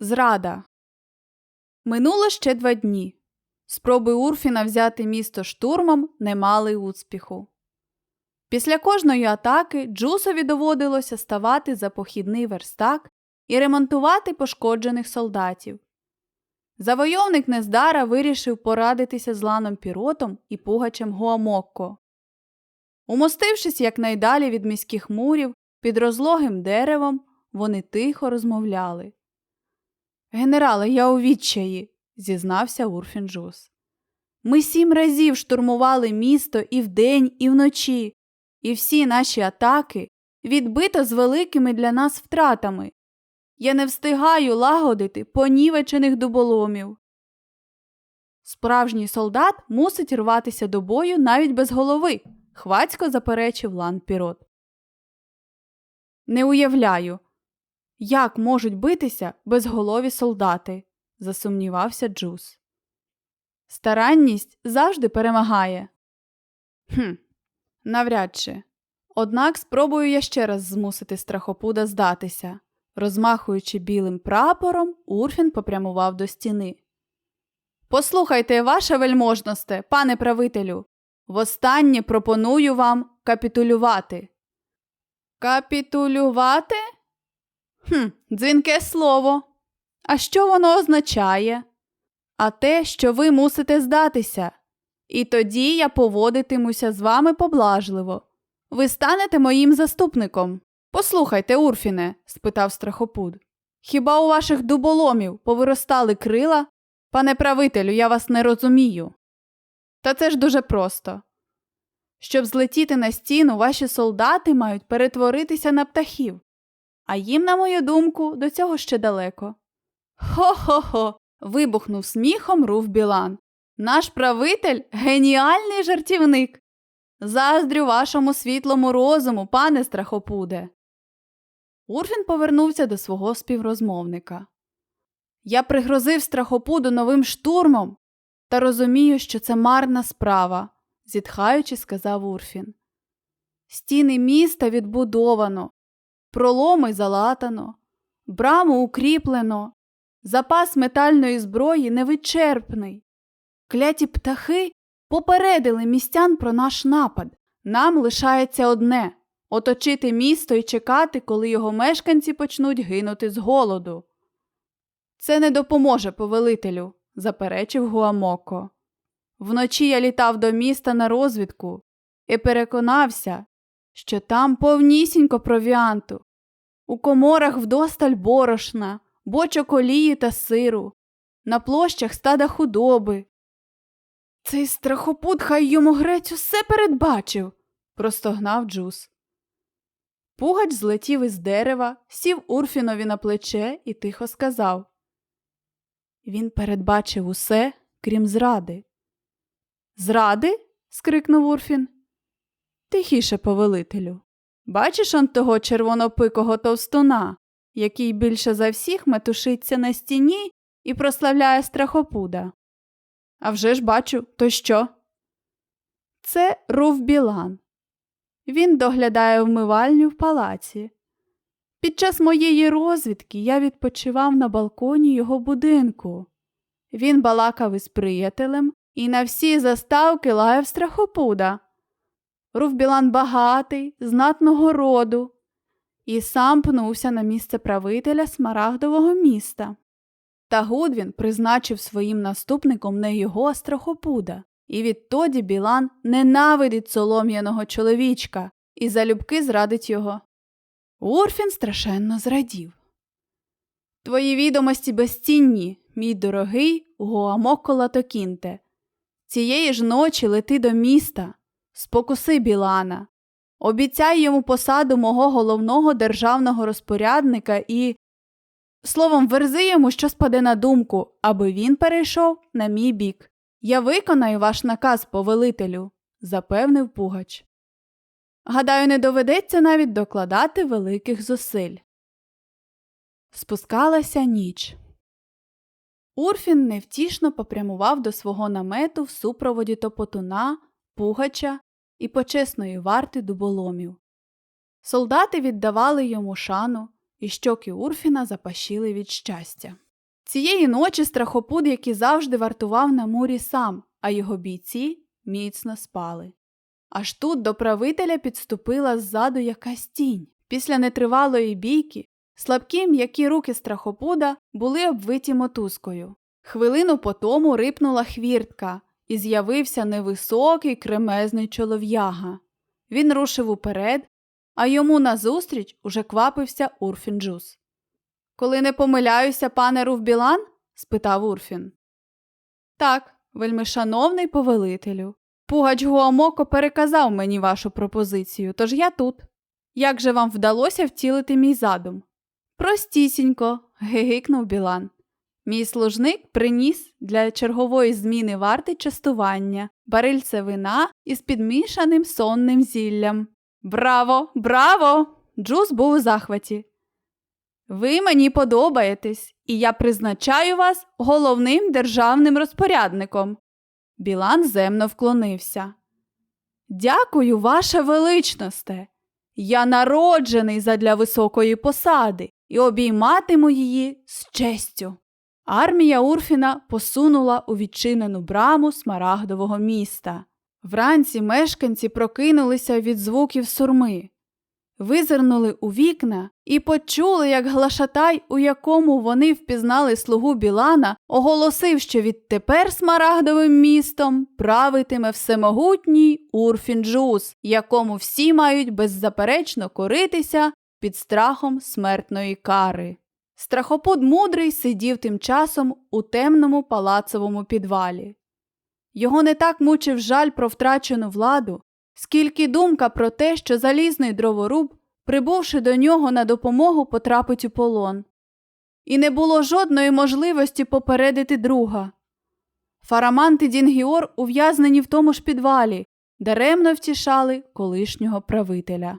Зрада. Минуло ще два дні. Спроби Урфіна взяти місто штурмом не мали успіху. Після кожної атаки Джусові доводилося ставати за похідний верстак і ремонтувати пошкоджених солдатів. Завойовник Нездара вирішив порадитися з ланом Піротом і пугачем Гуамокко. Умостившись якнайдалі від міських мурів під розлогим деревом, вони тихо розмовляли. Генерале, я у відчаї, зізнався Урфін Джус. Ми сім разів штурмували місто і вдень, і вночі, і всі наші атаки відбито з великими для нас втратами. Я не встигаю лагодити понівечених дуболомів. Справжній солдат мусить рватися до бою навіть без голови, хвацько заперечив Лан Пірот. Не уявляю, як можуть битися безголові солдати, засумнівався Джус. Старанність завжди перемагає. Хм, навряд чи. Однак спробую я ще раз змусити страхопуда здатися. Розмахуючи білим прапором, Урфін попрямував до стіни. Послухайте, ваша вельможносте, пане правителю, востаннє пропоную вам капітулювати. Капітулювати? Хм, дзвінке слово. А що воно означає? А те, що ви мусите здатися. І тоді я поводитимуся з вами поблажливо. Ви станете моїм заступником. Послухайте, Урфіне, спитав страхопуд. Хіба у ваших дуболомів повиростали крила? Пане правителю, я вас не розумію. Та це ж дуже просто. Щоб злетіти на стіну, ваші солдати мають перетворитися на птахів, а їм, на мою думку, до цього ще далеко. Хо-хо-хо. вибухнув сміхом Руф Білан. Наш правитель геніальний жартівник. Заздрю вашому світлому розуму, пане страхопуде. Урфін повернувся до свого співрозмовника. Я пригрозив страхопуду новим штурмом, та розумію, що це марна справа, зітхаючи, сказав Урфін. Стіни міста відбудовано, проломи залатано, браму укріплено, запас метальної зброї невичерпний. Кляті птахи попередили містян про наш напад. Нам лишається одне оточити місто і чекати, коли його мешканці почнуть гинути з голоду. Це не допоможе повелителю, заперечив Гуамоко. Вночі я літав до міста на розвідку і переконався, що там повнісінько провіанту, у коморах вдосталь борошна, бочок олії та сиру, на площах стада худоби. Цей страхопут хай йому грець усе передбачив, простогнав Джус. Пугач злетів із дерева, сів Урфінові на плече і тихо сказав Він передбачив усе, крім зради. Зради? скрикнув Урфін. Тихіше, повелителю. Бачиш он того червонопикого товстуна, який більше за всіх метушиться на стіні і прославляє страхопуда. А вже ж бачу, то що? Це Руф Білан. Він доглядає вмивальню в палаці. Під час моєї розвідки я відпочивав на балконі його будинку. Він балакав із приятелем і на всі заставки лаяв страхопуда. Руфбілан багатий, знатного роду, і сам пнувся на місце правителя Смарагдового міста. Та Гудвін призначив своїм наступником не його страхопуда, і відтоді Білан ненавидить солом'яного чоловічка і залюбки зрадить його. Урфін страшенно зрадів. Твої відомості безцінні, мій дорогий Гуамоко Латокінте. Цієї ж ночі лети до міста, спокуси Білана, обіцяй йому посаду мого головного державного розпорядника і. Словом, верзи йому, що спаде на думку, аби він перейшов на мій бік. Я виконаю ваш наказ, повелителю, запевнив Пугач. Гадаю, не доведеться навіть докладати великих зусиль. Спускалася ніч. Урфін невтішно попрямував до свого намету в супроводі топотуна, пугача і почесної варти дуболомів. Солдати віддавали йому шану, і щоки Урфіна запашіли від щастя. Цієї ночі страхопуд, який завжди вартував на мурі сам, а його бійці міцно спали. Аж тут до правителя підступила ззаду якась тінь. Після нетривалої бійки слабкі м'які руки страхопуда були обвиті мотузкою. Хвилину по тому рипнула хвіртка, і з'явився невисокий кремезний чолов'яга. Він рушив уперед, а йому назустріч уже квапився Урфін Джус. Коли не помиляюся, пане Руфбілан? спитав Урфін. Так, вельмишановний повелителю. Пугач Гуамоко переказав мені вашу пропозицію, тож я тут. Як же вам вдалося втілити мій задум? Простісінько, гигикнув Білан. Мій служник приніс для чергової зміни варти частування, барильце вина із підмішаним сонним зіллям. Браво, браво! Джус був у захваті. Ви мені подобаєтесь, і я призначаю вас головним державним розпорядником. Білан земно вклонився. Дякую, ваша величносте. Я народжений задля високої посади і обійматиму її з честю. Армія Урфіна посунула у відчинену браму смарагдового міста. Вранці мешканці прокинулися від звуків сурми, визирнули у вікна і почули, як глашатай, у якому вони впізнали слугу Білана, оголосив, що відтепер смарагдовим містом правитиме всемогутній Урфін-Джус, якому всі мають беззаперечно коритися під страхом смертної кари. Страхопуд мудрий сидів тим часом у темному палацовому підвалі. Його не так мучив жаль про втрачену владу, скільки думка про те, що залізний дроворуб, прибувши до нього на допомогу, потрапить у полон. І не було жодної можливості попередити друга. Фарамант і Дінгіор ув'язнені в тому ж підвалі, даремно втішали колишнього правителя.